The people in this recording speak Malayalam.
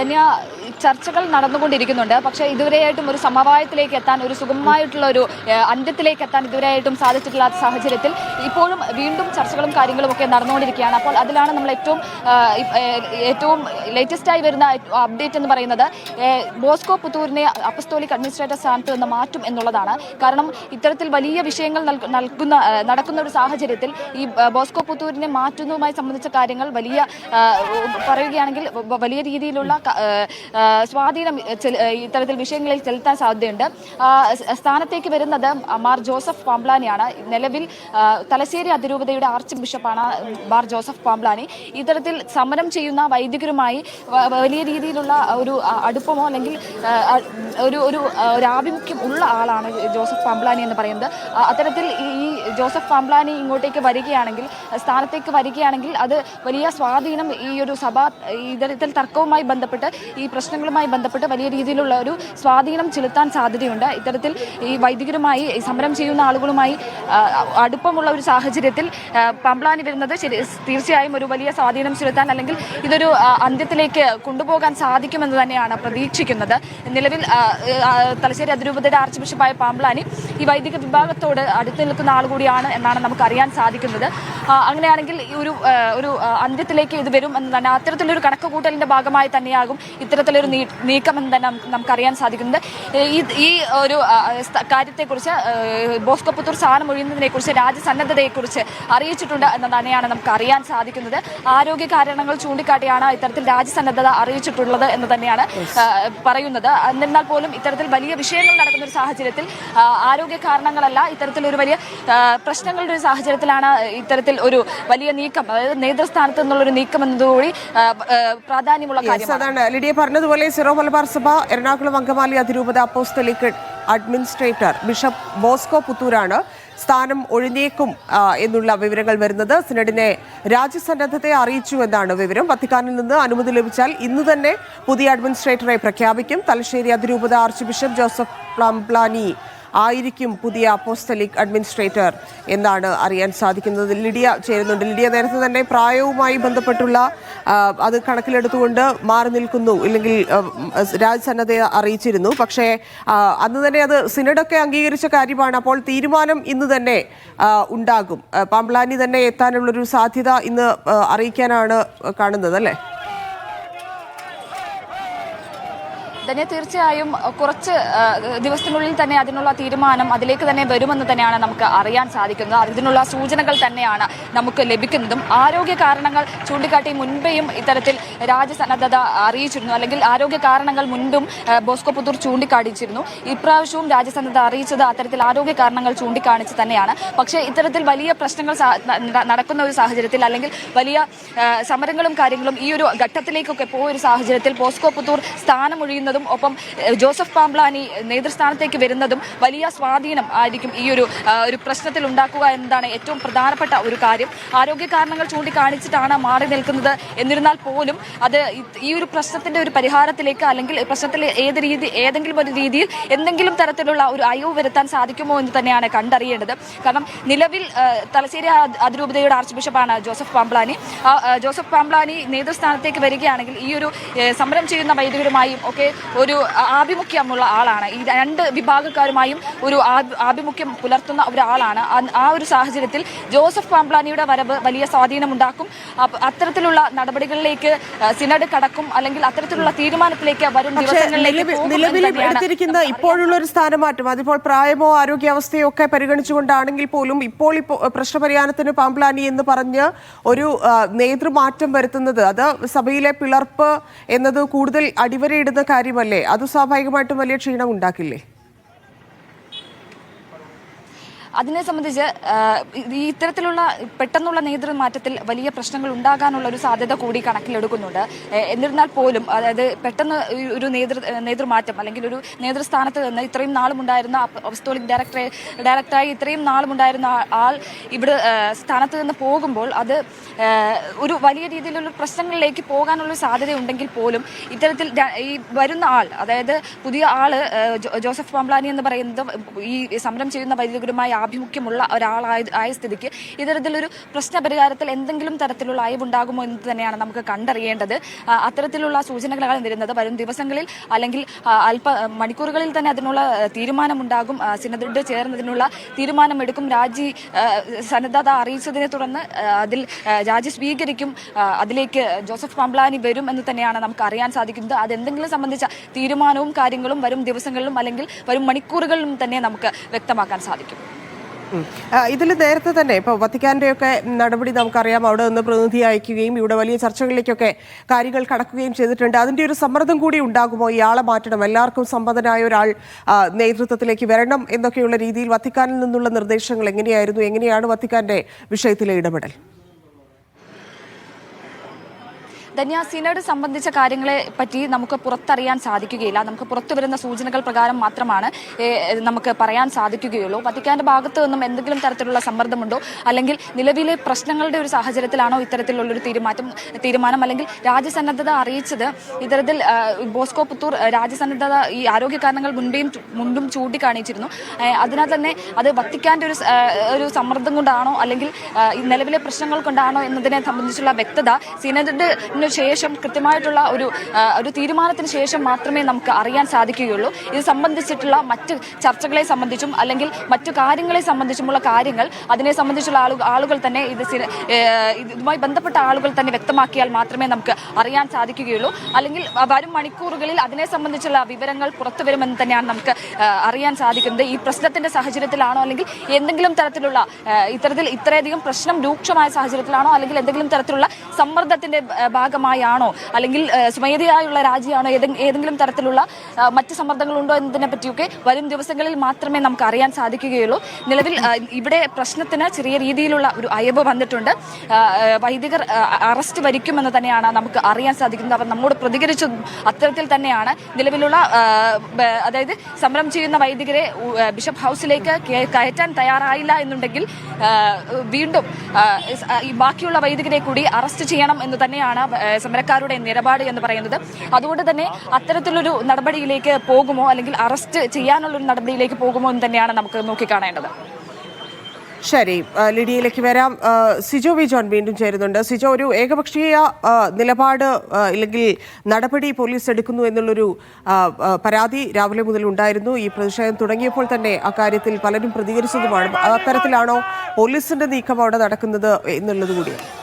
ധന്യ ചർച്ചകൾ നടന്നുകൊണ്ടിരിക്കുന്നുണ്ട്. പക്ഷേ ഇതുവരെയായിട്ടും ഒരു സമവായത്തിലേക്ക് എത്താൻ ഒരു സുഗമമായിട്ടുള്ള ഒരു അന്ത്യത്തിലേക്ക് എത്താൻ ഇതുവരെയായിട്ടും സാധിച്ചിട്ടില്ലാത്ത സാഹചര്യത്തിൽ ഇപ്പോഴും വീണ്ടും ചർച്ചകളും കാര്യങ്ങളും ഒക്കെ നടന്നുകൊണ്ടിരിക്കുകയാണ്. അപ്പോൾ അതിലാണ് നമ്മൾ ഏറ്റവും ഏറ്റവും ലേറ്റസ്റ്റായി വരുന്ന അപ്ഡേറ്റ് എന്ന് പറയുന്നത്. ബോസ്കോ പുത്തൂരിനെ അപ്പസ്തോലിക് അഡ്മിനിസ്ട്രേറ്റർ സ്ഥാനത്ത് നിന്ന് മാറ്റും എന്നുള്ളതാണ്. കാരണം ഇത്തരത്തിൽ വലിയ വിഷയങ്ങൾ നൽകുന്ന നടക്കുന്ന ഒരു സാഹചര്യത്തിൽ ഈ ബോസ്കോ പുത്തൂരിനെ മാറ്റുന്നതുമായി സംബന്ധിച്ച കാര്യങ്ങൾ വലിയ പറയുകയാണെങ്കിൽ വലിയ രീതിയിലുള്ള സ്വാധീനം ഇത്തരത്തിൽ വിഷയങ്ങളിൽ ചെലുത്താൻ സാധ്യതയുണ്ട്. സ്ഥാനത്തേക്ക് വരുന്നത് മാർ ജോസഫ് പാംബ്ലാനിയാണ്. നിലവിൽ തലശ്ശേരി അതിരൂപതയുടെ ആർച്ച് ബിഷപ്പാണ് മാർ ജോസഫ് പാംബ്ലാനി. ഇത്തരത്തിൽ സമരം ചെയ്യുന്ന വൈദികരുമായി വലിയ രീതിയിലുള്ള ഒരു അടുപ്പമോ അല്ലെങ്കിൽ ഒരു ഒരു ആഭിമുഖ്യം ഉള്ള ആളാണ് ജോസഫ് പാംബ്ലാനി എന്ന് പറയുന്നത്. അത്തരത്തിൽ ഈ ജോസഫ് പാംബ്ലാനി ഇങ്ങോട്ടേക്ക് വരികയാണെങ്കിൽ സ്ഥാനത്തേക്ക് വരികയാണെങ്കിൽ അത് വലിയ സ്വാധീനം ഈ ഒരു സഭ ഇതരത്തിൽ തർക്കവുമായി ബന്ധപ്പെട്ട് ഈ പ്രശ്നങ്ങളുമായി ബന്ധപ്പെട്ട് വലിയ രീതിയിലുള്ള ഒരു സ്വാധീനം ചെലുത്താൻ സാധ്യതയുണ്ട്. ഇത്തരത്തിൽ ഈ വൈദികരുമായി സമരം ചെയ്യുന്ന ആളുകളുമായി അടുപ്പമുള്ള ഒരു സാഹചര്യത്തിൽ പാംബ്ലാനി വരുന്നത് തീർച്ചയായും ഒരു വലിയ സ്വാധീനം ചെലുത്താൻ അല്ലെങ്കിൽ ഇതൊരു അന്ത്യത്തിലേക്ക് കൊണ്ടുപോകാൻ സാധിക്കുമെന്ന് തന്നെയാണ് പ്രതീക്ഷിക്കുന്നത്. നിലവിൽ തലശ്ശേരി അതിരൂപതയുടെ ആർച്ച് ബിഷപ്പായ പാംബ്ലാനി ഈ വൈദിക വിഭാഗത്തോട് അടുത്ത് നിൽക്കുന്ന ആൾ കൂടിയാണ് എന്നാണ് നമുക്ക് അറിയാൻ സാധിക്കുന്നത് അങ്ങനെയാണെങ്കിൽ ഈ ഒരു ഒരു അന്ത്യത്തിലേക്ക് ഇത് വരും എന്ന് തന്നെ അത്തരത്തിലൊരു കണക്ക് കൂട്ടലിന്റെ ഭാഗമായി തന്നെയാകും ഇത്തരത്തിലൊരു നീക്കം എന്ന് തന്നെ നമുക്ക് നമുക്കറിയാൻ സാധിക്കുന്നത്. ഈ ഒരു കാര്യത്തെക്കുറിച്ച് ബോസ്കോ പുത്തൂർ സ്ഥാനം ഒഴിയുന്നതിനെ കുറിച്ച് രാജ്യസന്നദ്ധതയെക്കുറിച്ച് അറിയിച്ചിട്ടുണ്ട് എന്ന് തന്നെയാണ് നമുക്ക് അറിയാൻ സാധിക്കുന്നത്. ആരോഗ്യ കാരണങ്ങൾ ചൂണ്ടിക്കാട്ടിയാണ് ഇത്തരത്തിൽ രാജ്യസന്നദ്ധത അറിയിച്ചിട്ടുള്ളത് എന്ന് തന്നെയാണ് പറയുന്നത്. എന്നിരുന്നാൽ പോലും ഇത്തരത്തിൽ വലിയ വിഷയങ്ങൾ നടക്കുന്ന ഒരു സാഹചര്യത്തിൽ ആരോഗ്യ കാരണങ്ങളല്ല ഇത്തരത്തിലൊരു വലിയ പ്രശ്നങ്ങളുടെ ഒരു സാഹചര്യത്തിലാണ് ഇത്തരത്തിൽ ഒരു വലിയ നീക്കം അതായത് നേതൃസ്ഥാനത്ത് നിന്നുള്ളൊരു നീക്കം എന്നതുകൂടി പ്രാധാന്യമുള്ള കാര്യം കാര്യമാണ്. ലിഡിയ പറഞ്ഞതുപോലെ സിറോ മലബാർ സഭ എറണാകുളം അങ്കമാലി അതിരൂപത അപ്പോസ്തലിക് അഡ്മിനിസ്ട്രേറ്റർ ബിഷപ്പ് ബോസ്കോ പുത്തൂരാണ് സ്ഥാനം ഒഴിഞ്ഞേക്കും എന്നുള്ള വിവരങ്ങൾ വരുന്നത്. സിനഡിനെ രാജ്യസന്നദ്ധത്തെ അറിയിച്ചു എന്നാണ് വിവരം. വത്തിക്കാനിൽ നിന്ന് അനുമതി ലഭിച്ചാൽ ഇന്ന് തന്നെ പുതിയ അഡ്മിനിസ്ട്രേറ്ററെ പ്രഖ്യാപിക്കും. തലശ്ശേരി അതിരൂപത ആർച്ച് ബിഷപ്പ് ജോസഫ് പ്ലംപ്ലാനി ആയിരിക്കും പുതിയ അപ്പോസ്തലിക് അഡ്മിനിസ്ട്രേറ്റർ എന്നാണ് അറിയാൻ സാധിക്കുന്നത്. ലിഡിയ ചേരുന്നുണ്ട്. ലിഡിയ നേരത്തെ തന്നെ പ്രായവുമായി ബന്ധപ്പെട്ടുള്ള അത് കണക്കിലെടുത്തുകൊണ്ട് മാറി നിൽക്കുന്നു ഇല്ലെങ്കിൽ രാജ്യസന്നദ്ധയെ അറിയിച്ചിരുന്നു. പക്ഷേ അന്ന് തന്നെ അത് സിനഡൊക്കെ അംഗീകരിച്ച കാര്യമാണ്. അപ്പോൾ തീരുമാനം ഇന്ന് തന്നെ ഉണ്ടാകും. പാമ്പ്ലാനി തന്നെ എത്താനുള്ളൊരു സാധ്യത ഇന്ന് അറിയിക്കാനാണ് കാണുന്നത് അല്ലേ? തന്നെ തീർച്ചയായും കുറച്ച് ദിവസങ്ങളിൽ തന്നെ അതിനുള്ള തീരുമാനം അതിലേക്ക് തന്നെ വരുമെന്ന് തന്നെയാണ് നമുക്ക് അറിയാൻ സാധിക്കുന്നത്. അതിനുള്ള സൂചനകൾ തന്നെയാണ് നമുക്ക് ലഭിക്കുന്നതും. ആരോഗ്യ കാരണങ്ങൾ ചൂണ്ടിക്കാട്ടി മുൻപേയും ഇത്തരത്തിൽ രാജ്യസന്നദ്ധത അറിയിച്ചിരുന്നു. അല്ലെങ്കിൽ ആരോഗ്യ കാരണങ്ങൾ മുൻപും ബോസ്കോ പുത്തൂർ ചൂണ്ടിക്കാണിച്ചിരുന്നു. ഇപ്രാവശ്യവും രാജ്യസന്നദ്ധ അറിയിച്ചത് അത്തരത്തിൽ ആരോഗ്യ കാരണങ്ങൾ ചൂണ്ടിക്കാണിച്ച് തന്നെയാണ്. പക്ഷേ ഇത്തരത്തിൽ വലിയ പ്രശ്നങ്ങൾ നടക്കുന്ന ഒരു സാഹചര്യത്തിൽ അല്ലെങ്കിൽ വലിയ സമരങ്ങളും കാര്യങ്ങളും ഈ ഒരു ഘട്ടത്തിലേക്കൊക്കെ പോയ ഒരു സാഹചര്യത്തിൽ പോസ്കോ പുത്തൂർ സ്ഥാനമൊഴിയുന്നതും ഒപ്പം ജോസഫ് പാംബ്ലാനി നേതൃസ്ഥാനത്തേക്ക് വരുന്നതും വലിയ സ്വാധീനം ആയിരിക്കും ഈ ഒരു ഒരു പ്രശ്നത്തിൽ ഉണ്ടാക്കുക എന്നതാണ് ഏറ്റവും പ്രധാനപ്പെട്ട ഒരു കാര്യം. ആരോഗ്യ കാരണങ്ങൾ ചൂണ്ടിക്കാണിച്ചിട്ടാണ് മാറി നിൽക്കുന്നത്. എന്നിരുന്നാൽ പോലും അത് ഈ- ഒരു പ്രശ്നത്തിന്റെ ഒരു പരിഹാരത്തിലേക്ക് അല്ലെങ്കിൽ പ്രശ്നത്തിൽ ഏത് രീതി ഏതെങ്കിലും ഒരു രീതിയിൽ എന്തെങ്കിലും തരത്തിലുള്ള ഒരു അയവ് വരുത്താൻ സാധിക്കുമോ എന്ന് തന്നെയാണ് കണ്ടറിയേണ്ടത്. കാരണം നിലവിൽ തലശ്ശേരി അതിരൂപതയുടെ ആർച്ച് ബിഷപ്പാണ് ജോസഫ് പാംബ്ലാനി. ജോസഫ് പാംബ്ലാനി നേതൃസ്ഥാനത്തേക്ക് വരികയാണെങ്കിൽ ഈ ഒരു സമരം ചെയ്യുന്ന വൈദികരുമായും ഒക്കെ ഒരു ആഭിമുഖ്യമുള്ള ആളാണ്. ഈ രണ്ട് വിഭാഗക്കാരുമായും ഒരു ആഭിമുഖ്യം പുലർത്തുന്ന ഒരാളാണ്. ആ- ഒരു സാഹചര്യത്തിൽ ജോസഫ് പാംപ്ലാനിയുടെ വരവ് വലിയ സ്വാധീനമുണ്ടാക്കും. അത്തരത്തിലുള്ള നടപടികളിലേക്ക് സിനഡ് കടക്കും അല്ലെങ്കിൽ അത്തരത്തിലുള്ള തീരുമാനത്തിലേക്ക് വരും ദിവസങ്ങളിലേക്ക് ഇപ്പോഴുള്ള ഒരു സ്ഥാനമാറ്റം. അതിപ്പോൾ പ്രായമോ ആരോഗ്യാവസ്ഥയോ ഒക്കെ പരിഗണിച്ചുകൊണ്ടാണെങ്കിൽ പോലും ഇപ്പോൾ ഇപ്പോൾ പ്രശ്നപരിഹാരത്തിന് പാംപ്ലാനി എന്ന് പറഞ്ഞ് ഒരു നേതൃമാറ്റം വരുത്തുന്നത് അത് സഭയിലെ പിളർപ്പ് എന്നത് കൂടുതൽ അടിവരയിടുന്ന കാര്യമല്ലേ? അത് സ്വാഭാവികമായിട്ടും വലിയ ക്ഷീണം ഉണ്ടാക്കില്ലേ അതിനെ സംബന്ധിച്ച് ഈ ഇത്തരത്തിലുള്ള പെട്ടെന്നുള്ള നേതൃമാറ്റത്തിൽ വലിയ പ്രശ്നങ്ങൾ ഉണ്ടാകാനുള്ള ഒരു സാധ്യത കൂടി കണക്കിലെടുക്കുന്നുണ്ട്. എന്നിരുന്നാൽ പോലും അതായത് പെട്ടെന്ന് ഒരു നേതൃ നേതൃമാറ്റം അല്ലെങ്കിൽ ഒരു നേതൃസ്ഥാനത്ത് നിന്ന് ഇത്രയും നാളും ഉണ്ടായിരുന്ന അപ്പസ്തോലിക് ഡയറക്ടറെ ഡയറക്ടറായി ഇത്രയും നാളും ഉണ്ടായിരുന്ന ആൾ ഇവിടെ സ്ഥാനത്ത് നിന്ന് പോകുമ്പോൾ അത് ഒരു വലിയ രീതിയിലുള്ള പ്രശ്നങ്ങളിലേക്ക് പോകാനുള്ള സാധ്യത ഉണ്ടെങ്കിൽ പോലും ഇത്തരത്തിൽ ഈ വരുന്ന ആൾ അതായത് പുതിയ ആൾ ജോസഫ് പാംബ്ലാനി എന്ന് പറയുന്നത് ഈ സമരം ചെയ്യുന്ന വൈദികരുമായി ആഭിമുഖ്യമുള്ള ഒരാളായ ആയ സ്ഥിതിക്ക് ഇത്തരത്തിലൊരു പ്രശ്ന പരിഹാരത്തിൽ എന്തെങ്കിലും തരത്തിലുള്ള അയവുണ്ടാകുമോ എന്ന് തന്നെയാണ് നമുക്ക് കണ്ടറിയേണ്ടത്. അത്തരത്തിലുള്ള സൂചനകളാണ് വരുന്നത് വരും ദിവസങ്ങളിൽ അല്ലെങ്കിൽ അല്പ മണിക്കൂറുകളിൽ തന്നെ അതിനുള്ള തീരുമാനമുണ്ടാകും. ആ, ചേർന്നതിനുള്ള തീരുമാനമെടുക്കും. രാജി സന്നദ്ധത അറിയിച്ചതിനെ തുടർന്ന് അതിൽ രാജി സ്വീകരിക്കും. അതിലേക്ക് ജോസഫ് പംപ്ലാനി വരും എന്ന് തന്നെയാണ് നമുക്ക് അറിയാൻ സാധിക്കുന്നത്. അതെന്തെങ്കിലും സംബന്ധിച്ച തീരുമാനവും കാര്യങ്ങളും വരും ദിവസങ്ങളിലും അല്ലെങ്കിൽ വരും മണിക്കൂറുകളിലും തന്നെ നമുക്ക് വ്യക്തമാക്കാൻ സാധിക്കും. ഇതിൽ നേരത്തെ തന്നെ ഇപ്പോൾ വത്തിക്കാന്റെ ഒക്കെ നടപടി നമുക്കറിയാം. അവിടെ നിന്ന് പ്രതിനിധി അയക്കുകയും ഇവിടെ വലിയ ചർച്ചകളിലേക്കൊക്കെ കാര്യങ്ങൾ കടക്കുകയും ചെയ്തിട്ടുണ്ട്. അതിന്റെ ഒരു സമ്മർദ്ദം കൂടി ഉണ്ടാകുമോ? ഇയാളെ മാറ്റണം. എല്ലാവർക്കും സമ്മതനായ ഒരാൾ നേതൃത്വത്തിലേക്ക് വരണം എന്നൊക്കെയുള്ള രീതിയിൽ വത്തിക്കാനിൽ നിന്നുള്ള നിർദ്ദേശങ്ങൾ എങ്ങനെയായിരുന്നു? എങ്ങനെയാണ് വത്തിക്കാന്റെ വിഷയത്തിലെ ഇടപെടൽ? ധന്യ സംബന്ധിച്ച കാര്യങ്ങളെ പറ്റി നമുക്ക് പുറത്തറിയാൻ സാധിക്കുകയില്ല. നമുക്ക് പുറത്തു വരുന്ന സൂചനകൾ പ്രകാരം മാത്രമാണ് നമുക്ക് പറയാൻ സാധിക്കുകയുള്ളൂ. വത്തിക്കാന്റെ ഭാഗത്ത് നിന്നും എന്തെങ്കിലും തരത്തിലുള്ള സമ്മർദ്ദമുണ്ടോ? അല്ലെങ്കിൽ നിലവിലെ പ്രശ്നങ്ങളുടെ ഒരു സാഹചര്യത്തിലാണോ ഇത്തരത്തിലുള്ള ഒരു തീരുമാനം തീരുമാനം? അല്ലെങ്കിൽ രാജ്യസന്നദ്ധത അറിയിച്ചത് ഇത്തരത്തിൽ ബോസ്കോ പുത്തൂർ രാജ്യസന്നദ്ധത ഈ ആരോഗ്യ കാരണങ്ങൾ മുൻപേയും മുൻപും ചൂണ്ടിക്കാണിച്ചിരുന്നു. അതിനാൽ തന്നെ അത് വത്തിക്കാന്റെ ഒരു ഒരു സമ്മർദ്ദം കൊണ്ടാണോ അല്ലെങ്കിൽ നിലവിലെ പ്രശ്നങ്ങൾ കൊണ്ടാണോ എന്നതിനെ സംബന്ധിച്ചുള്ള വ്യക്തത സിനഡിന് ശേഷം കൃത്യമായിട്ടുള്ള ഒരു ഒരു തീരുമാനത്തിന് ശേഷം മാത്രമേ നമുക്ക് അറിയാൻ സാധിക്കുകയുള്ളൂ. ഇത് സംബന്ധിച്ചിട്ടുള്ള മറ്റ് ചർച്ചകളെ സംബന്ധിച്ചും അല്ലെങ്കിൽ മറ്റു കാര്യങ്ങളെ സംബന്ധിച്ചുമുള്ള കാര്യങ്ങൾ അതിനെ സംബന്ധിച്ചുള്ള ആളുകൾ ആളുകൾ തന്നെ ഇത് ഇതുമായി ബന്ധപ്പെട്ട ആളുകൾ തന്നെ വ്യക്തമാക്കിയാൽ മാത്രമേ നമുക്ക് അറിയാൻ സാധിക്കുകയുള്ളൂ. അല്ലെങ്കിൽ വരും മണിക്കൂറുകളിൽ അതിനെ സംബന്ധിച്ചുള്ള വിവരങ്ങൾ പുറത്തു വരുമെന്ന് തന്നെയാണ് നമുക്ക് അറിയാൻ സാധിക്കുന്നത്. ഈ പ്രശ്നത്തിന്റെ സാഹചര്യത്തിലാണോ അല്ലെങ്കിൽ എന്തെങ്കിലും തരത്തിലുള്ള ഇത്തരത്തിൽ ഇത്രയധികം പ്രശ്നം രൂക്ഷമായ സാഹചര്യത്തിലാണോ അല്ലെങ്കിൽ എന്തെങ്കിലും തരത്തിലുള്ള സമ്മർദ്ദത്തിന്റെ ആ, ഭാഗമായാണോ അല്ലെങ്കിൽ സ്വമേധയായുള്ള രാജിയാണോ? ഏതെങ്കിലും തരത്തിലുള്ള മറ്റ് സമ്മർദ്ദങ്ങളുണ്ടോ എന്നതിനെ പറ്റിയൊക്കെ വരും ദിവസങ്ങളിൽ മാത്രമേ നമുക്ക് അറിയാൻ സാധിക്കുകയുള്ളൂ. നിലവിൽ ഇവിടെ പ്രശ്നത്തിന് ചെറിയ രീതിയിലുള്ള ഒരു അയവ് വന്നിട്ടുണ്ട്. വൈദികർ അറസ്റ്റ് വരിക്കുമെന്ന് തന്നെയാണ് നമുക്ക് അറിയാൻ സാധിക്കുന്നത്. അവർ നമ്മോട് പ്രതികരിച്ചതും അത്തരത്തിൽ തന്നെയാണ് നിലവിലുള്ള അതായത് സമരം ചെയ്യുന്ന വൈദികരെ ബിഷപ്പ് ഹൗസിലേക്ക് കയറ്റാൻ തയ്യാറായില്ല എന്നുണ്ടെങ്കിൽ വീണ്ടും ബാക്കിയുള്ള വൈദികരെ കൂടി അറസ്റ്റ് ചെയ്യണം എന്ന് തന്നെയാണ് സമരക്കാരുടെ നിലപാട് എന്ന് പറയുന്നത്. അതുകൊണ്ട് തന്നെ അത്തരത്തിലൊരു നടപടിയിലേക്ക് പോകുമോ? അല്ലെങ്കിൽ അറസ്റ്റ് ചെയ്യാനുള്ളൊരു നടപടിയിലേക്ക് പോകുമോ എന്ന് തന്നെയാണ് നമുക്ക് നോക്കിക്കാണേണ്ടത്. ശരി. ലിഡിയയിലേക്ക് വരാം. സിജോ വി ജോൺ വീണ്ടും ചേരുന്നുണ്ട്. സിജോ ഒരു ഏകപക്ഷീയ നിലപാട് ഇല്ലെങ്കിൽ നടപടി പോലീസ് എടുക്കുന്നു എന്നുള്ളൊരു പരാതി രാവിലെ മുതൽ ഉണ്ടായിരുന്നു. ഈ പ്രതിഷേധം തുടങ്ങിയപ്പോൾ തന്നെ അക്കാര്യത്തിൽ പലരും പ്രതികരിച്ചതുമാണ്. അത്തരത്തിലാണോ പോലീസിന്റെ നീക്കം അവിടെ നടക്കുന്നത് എന്നുള്ളത് കൂടിയാണ്